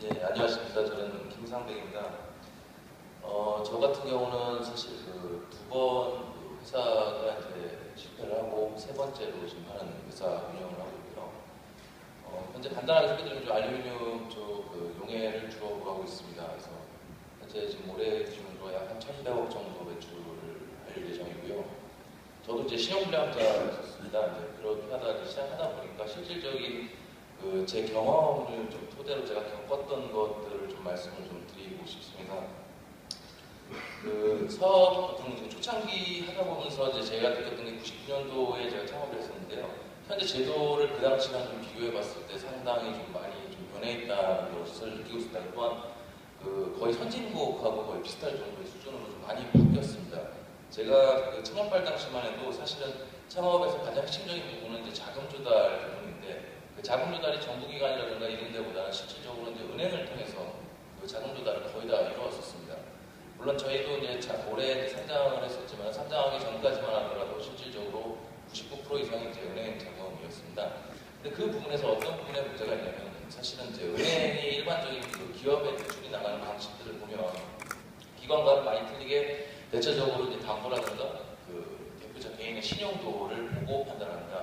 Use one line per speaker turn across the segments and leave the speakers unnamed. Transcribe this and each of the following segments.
네, 안녕하십니까. 저는 김상백입니다. 어, 저 같은 경우는 사실 그 두 번 회사가 이제 실패를 하고 세 번째로 지금 하는 회사 운영을 하고 있고요. 어, 현재 간단하게 소개드리면 좀 알루미늄 쪽그 용해를 주업으로 하고 있습니다. 그래서 현재 지금 올해 기준으로 약 한 1,100억 정도 매출을 할 예정이고요. 저도 이제 신용불량자였습니다. 그렇게 하다 시작하다 보니까 실질적인 그 제 경험을 좀 토대로 제가 겪었던 것들을 좀 말씀을 좀 드리고 싶습니다. 그 사업 경우 초창기 하다 보면서 이제 제가 느꼈던 게 99년도에 제가 창업을 했었는데요. 현재 제도를 그 당시랑 좀 비교해 봤을 때 상당히 좀 많이 좀 변해 있다는 것을 느끼고 있습니다. 또한 그 거의 선진국하고 거의 비슷할 정도의 수준으로 좀 많이 바뀌었습니다. 제가 그 창업할 당시만 해도 사실은 창업에서 가장 핵심적인 부분은 이제 자금 조달 부분인데 그 자금 조달이 정부기관이라든가 이런 데보다는 실질적으로 이제 은행을 통해서 그 자금 조달을 거의 다 이루었었습니다. 물론 저희도 이제 자- 올해 상장을 했었지만 상장하기 전까지만 하더라도 실질적으로 99% 이상이 이제 은행 자금이었습니다. 근데 그 부분에서 어떤 부분에 문제가 있냐면 사실은 이제 은행이 일반적인 그 기업의 대출이 나가는 방식들을 보면 기관과는 많이 틀리게 대체적으로 이제 담보라든가 그 대표자 개인의 신용도를 보고 판단합니다.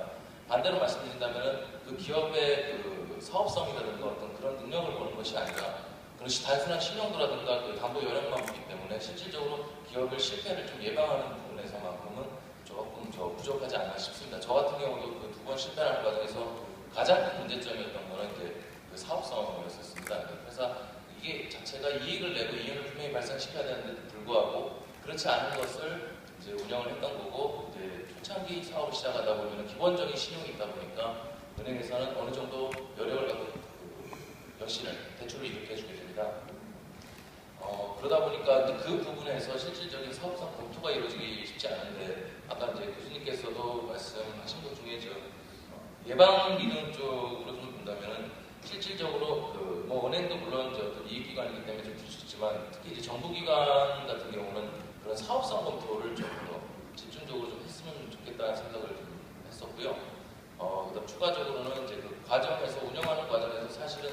반대로 말씀드린다면 그 기업의 그 사업성이라든가 어떤 그런 능력을 보는 것이 아니라 그것이 단순한 신용도라든가 그 담보 요령만 보기 때문에 실질적으로 기업의 실패를 좀 예방하는 부분에서만큼은 조금 저 부족하지 않나 싶습니다. 저 같은 경우도 그 두 번 실패하는 과정에서 가장 큰 문제점이었던 거는 이제 그 사업성이었었습니다. 그래서 이게 자체가 이익을 내고 이윤을 분명히 발생시켜야 되는데 불구하고 그렇지 않은 것을 이제 운영을 했던 사업을 시작하다 보면 기본적인 신용이 있다 보니까 은행에서는 어느 정도 여력을 갖고 그 여신을 대출을 이렇게 해주게 됩니다. 어, 그러다 보니까 그 부분에서 실질적인 사업성 검토가 이루어지기 쉽지 않은데 아까 이제 교수님께서도 말씀하신 것 중에 예방 기능 쪽으로 좀 본다면은 실질적으로 그 뭐 은행도 물론 이익기관이기 때문에 좀 부수지만 특히 이제 정부기관 같은 경우는 그런 사업성 검토를 좀 더 집중적으로 좀 했으면 좋겠다는 생각을 좀 했었고요. 어, 그다음 추가적으로는 이제 그 과정에서 운영하는 과정에서 사실은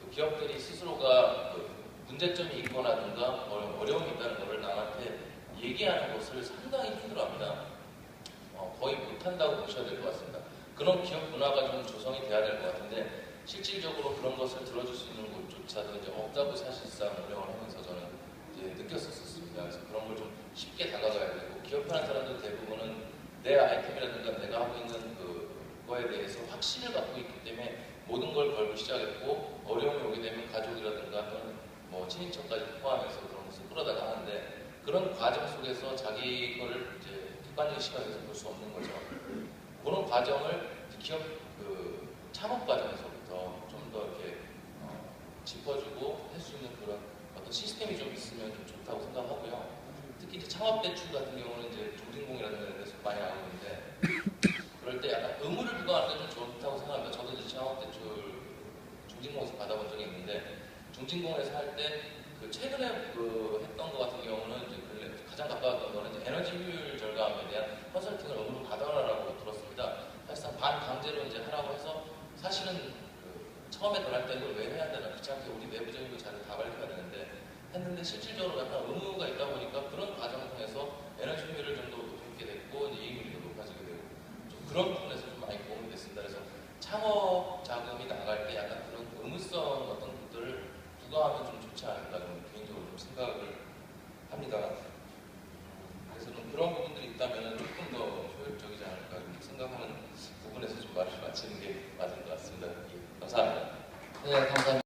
그 기업들이 스스로가 그 문제점이 있거나든가 어- 어려움이 있다는 것을 남한테 얘기하는 것을 상당히 힘들어합니다. 어, 거의 못한다고 보셔야 될 것 같습니다. 그런 기업 문화가 좀 조성이 돼야 될 것 같은데 실질적으로 그런 것을 들어줄 수 있는 곳조차도 이제 없다고 사실상 운영을 하면서 저는 이제 느꼈었습니다. 그래서 그런 걸 좀 쉽게 다가가야 되고 기업하는 사람들 대부분은 내 아이템이라든가 내가 하고 있는 그 거에 대해서 확신을 갖고 있기 때문에 모든 걸 걸고 시작했고 어려움이 오게 되면 가족이라든가 또는 뭐 친인척까지 포함해서 그런 것을 끌어다가 하는데 그런 과정 속에서 자기 거를 이제 객관적인 시각에서 볼 수 없는 거죠. 그런 과정을 기업 그 창업 과정에서부터 좀 더 이렇게 어, 짚어주고 할 수 있는 그런 어떤 시스템이 좀 있으면 좀 좋다고 생각하고요. 특히 이제 창업 대출 같은 경우는 이제 종진공이라는 데서 많이 나오고 있는데 그럴 때 약간 의무를 부과하는 게 좀 좋다고 생각합니다. 저도 이제 창업 대출 중진공에서 받아본 적이 있는데 중진공에서 할 때 그 최근에 그 했던 것 같은 경우는 이제 그 가장 가까웠던 거는 이제 에너지 효율 절감에 대한 컨설팅을 의무로 받아라라고 들었습니다. 사실상 반강제로 이제 하라고 해서 사실은 그 처음에 들어갈 때 이걸 왜 해야 되나 귀찮게 우리 내부적인 거 자료 다 밝혀야 되는데 했는데 실질적으로 약간 의무가 있다 보니까 그런 과정을 통해서 에너지 효율을 좀 더 높게 됐고 이제 이익률도 높아지게 되고 좀 그런 부분에서 좀 많이 도움이 됐습니다. 그래서 창업 자금이 나갈 때 약간 그런 의무성 어떤 것들을 부과하면 좀 좋지 않을까 좀 개인적으로 좀 생각을 합니다. 그래서 좀 그런 부분들이 있다면 조금 더 효율적이지 않을까 좀 생각하는 부분에서 좀 말을 마치는 게 맞은 것 같습니다. 예, 감사합니다.
네, 감사합니다.